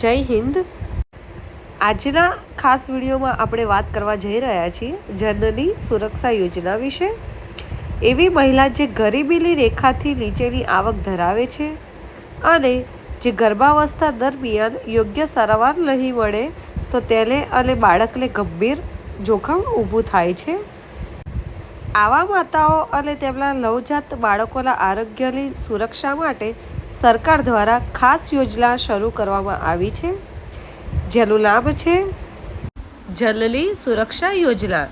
જય હિન્દ. આજના ખાસ વિડીયોમાં આપણે વાત કરવા જઈ રહ્યા છીએ જનની સુરક્ષા યોજના વિશે. એવી મહિલા જે ગરીબીની રેખાથી નીચેની આવક ધરાવે છે અને જે ગર્ભાવસ્થા દરમિયાન યોગ્ય સારવાર નહીં મળે તો તેને અને બાળકને ગંભીર જોખમ ઊભું થાય છે. આવા માતાઓ અને તેમના નવજાત બાળકોના આરોગ્યની સુરક્ષા માટે સરકાર દ્વારા ખાસ યોજના શરૂ કરવામાં આવી છે. જેનું લાભ છે જલલી સુરક્ષા યોજના.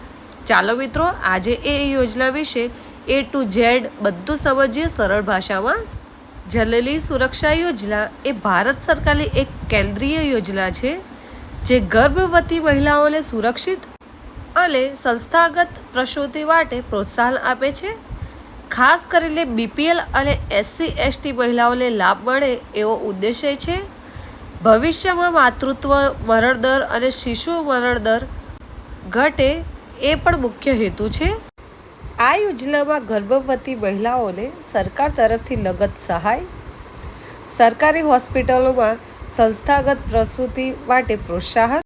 ચાલો મિત્રો, આજે એ યોજના વિશે એ ટુ ઝેડ બધું સમજીએ સરળ ભાષામાં. જલલી સુરક્ષા યોજના એ ભારત સરકારની એક કેન્દ્રીય યોજના છે, જે ગર્ભવતી મહિલાઓને સુરક્ષિત અને સંસ્થાગત પ્રસૂતિ માટે પ્રોત્સાહન આપે છે. ખાસ કરીને બીપીએલ અને એસસી એસટી મહિલાઓને લાભ મળે એવો ઉદ્દેશ્ય છે. ભવિષ્યમાં માતૃત્વ મરણ દર અને શિશુ મરણ દર ઘટે એ પણ મુખ્ય હેતુ છે. આ યોજનામાં ગર્ભવતી મહિલાઓને સરકાર તરફથી નગદ સહાય, સરકારી હોસ્પિટલોમાં સંસ્થાગત પ્રસૂતિ માટે પ્રોત્સાહન,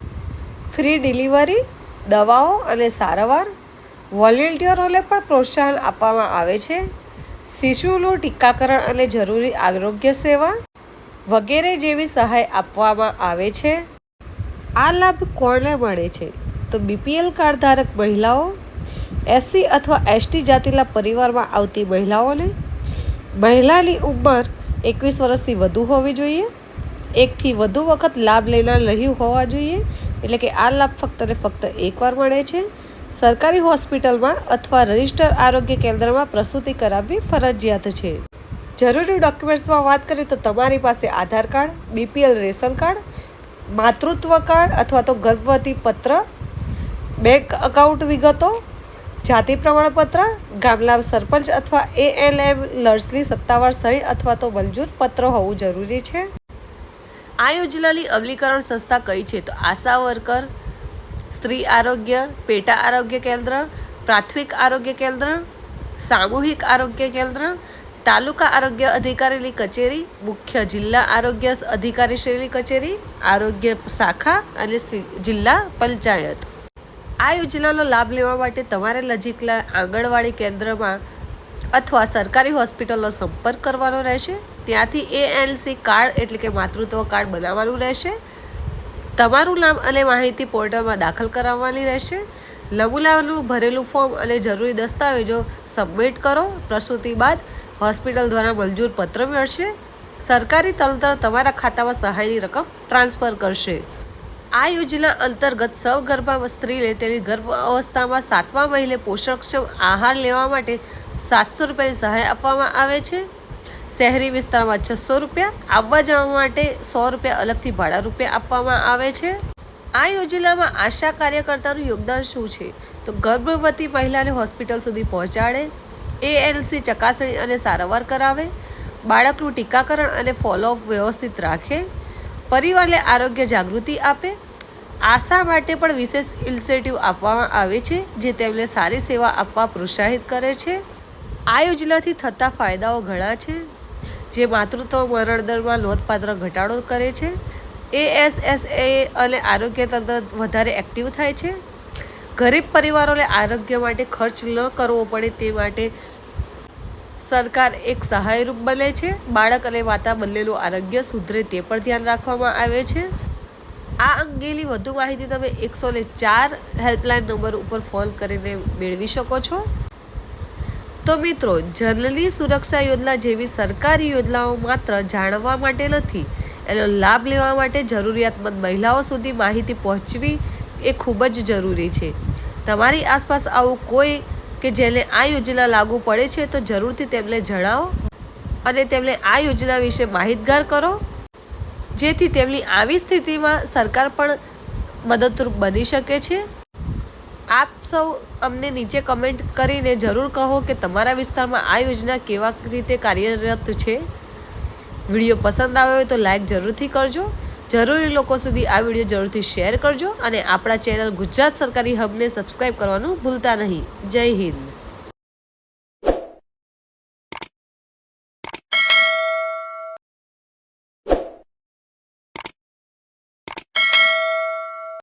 ફ્રી ડિલિવરી, દવાઓ અને સારવાર વોલેન્ટિયરોને પણ પ્રોત્સાહન આપવામાં આવે છે. શિશુનું ટીકાકરણ અને જરૂરી આરોગ્ય સેવા વગેરે જેવી સહાય આપવામાં આવે છે. આ લાભ કોણને મળે છે? તો બીપીએલ કાર્ડ ધારક મહિલાઓ, એસસી અથવા એસટી જાતિના પરિવારમાં આવતી મહિલાઓને, મહિલાની ઉંમર એકવીસ વર્ષથી વધુ હોવી જોઈએ. એકથી વધુ વખત લાભ લેનાર નહીં હોવા જોઈએ. એટલે કે આ લાભ ફક્ત ને ફક્ત એકવાર મળે છે. સરકારી હોસ્પિટલમાં અથવા રજિસ્ટર આરોગ્ય કેન્દ્રમાં પ્રસૂતિ કરાવવી ફરજિયાત છે. જરૂરી ડોક્યુમેન્ટ્સમાં વાત કરીએ તો તમારી પાસે Aadhaar card, BPL ration card, માતૃત્વ કાર્ડ અથવા તો ગર્ભવતી પત્ર, બેંક અકાઉન્ટ વિગતો, જાતિ પ્રમાણપત્ર ગામલા સરપંચ અથવા એએલએમ લર્સની સત્તાવાર સહી અથવા તો મંજૂર પત્ર હોવું જરૂરી છે. આ યોજનાની અમલીકરણ સંસ્થા કઈ છે તો આશા વર્કર સ્ત્રી આરોગ્ય, પેટા આરોગ્ય કેન્દ્ર, પ્રાથમિક આરોગ્ય કેન્દ્ર, સામૂહિક આરોગ્ય કેન્દ્ર, તાલુકા આરોગ્ય અધિકારીની કચેરી, મુખ્ય જિલ્લા આરોગ્ય અધિકારીશ્રીની કચેરી, આરોગ્ય શાખા અને જિલ્લા પંચાયત. આ યોજનાનો લાભ લેવા માટે તમારે નજીકના આંગણવાડી કેન્દ્રમાં અથવા સરકારી હોસ્પિટલનો સંપર્ક કરવાનો રહેશે. ત્યાંથી એએલસી કાર્ડ એટલે કે માતૃત્વ કાર્ડ બનાવવાનું રહેશે. તમારું નામ અને માહિતી પોર્ટલમાં દાખલ કરાવવાની રહેશે. નમૂનાનું ભરેલું ફોર્મ અને જરૂરી દસ્તાવેજો સબમિટ કરો. પ્રસૂતિ બાદ હોસ્પિટલ દ્વારા મંજૂર પત્ર મળશે. સરકારી તંત્ર તમારા ખાતામાં સહાયની રકમ ટ્રાન્સફર કરશે. આ યોજના અંતર્ગત સવગર્ભા સ્ત્રીને તેની ગર્ભ અવસ્થામાં સાતમા મહિને પોષણક્ષમ આહાર લેવા માટે સાતસો રૂપિયાની સહાય આપવામાં આવે છે. શહેરી વિસ્તારમાં છસો રૂપિયા આવવા જવા માટે સો રૂપિયા અલગથી ભાડા રૂપિયા આપવામાં આવે છે. આ યોજનામાં આશા કાર્યકર્તાનું યોગદાન શું છે? તો ગર્ભવતી મહિલાને હોસ્પિટલ સુધી પહોંચાડે, એએલસી ચકાસણી અને સારવાર કરાવે, બાળકનું ટીકાકરણ અને ફોલોઅપ વ્યવસ્થિત રાખે, પરિવારને આરોગ્ય જાગૃતિ આપે, આશા માટે પણ વિશેષ ઇન્સેન્ટિવ આપવામાં આવે છે, જે તેમને સારી સેવા આપવા પ્રોત્સાહિત કરે છે. આ યોજનાથી થતા ફાયદાઓ ઘણા છે. જે માતૃત્વ મરણદરમાં નોંધપાત્ર ઘટાડો કરે છે. એએસએસએ અને આરોગ્ય તંત્ર વધારે એક્ટિવ થાય છે. ગરીબ પરિવારોને આરોગ્ય માટે ખર્ચ ન કરવો પડે તે માટે સરકાર એક સહાયરૂપ બને છે. બાળક અને માતા બંનેનું આરોગ્ય સુધરે તે પણ ધ્યાન રાખવામાં આવે છે. આ અંગેની વધુ માહિતી તમે એકસો ને ચાર હેલ્પલાઇન નંબર ઉપર ફોન કરીને મેળવી શકો છો. તો મિત્રો જનની સુરક્ષા યોજના જેવી સરકારી યોજનાઓ માત્ર જાણવા માટે નથી, એનો લાભ લેવા માટે જરૂરિયાતમંદ મહિલાઓ સુધી માહિતી પહોંચવી એ ખૂબ જ જરૂરી છે. તમારી આસપાસ આવું કોઈ કે જેને આ યોજના લાગુ પડે છે તો જરૂરથી તેમને જણાવો અને તેમને આ યોજના વિશે માહિતગાર કરો, જેથી તેમની આવી સ્થિતિમાં સરકાર પણ મદદરૂપ બની શકે છે. આપ સૌ અમને નીચે કમેન્ટ કરીને જરૂર કહો કે તમારા વિસ્તારમાં આ યોજના કેવા રીતે કાર્યરત છે. વીડિયો પસંદ આવ્યો હોય તો લાઈક જરૂરથી કરજો. જરૂરી લોકો સુધી આ વીડિયો જરૂરથી શેર કરજો અને આપણા ચેનલ ગુજરાત સરકારી હબને સબસ્ક્રાઈબ કરવાનું ભૂલતા નહીં. જય હિન્દ.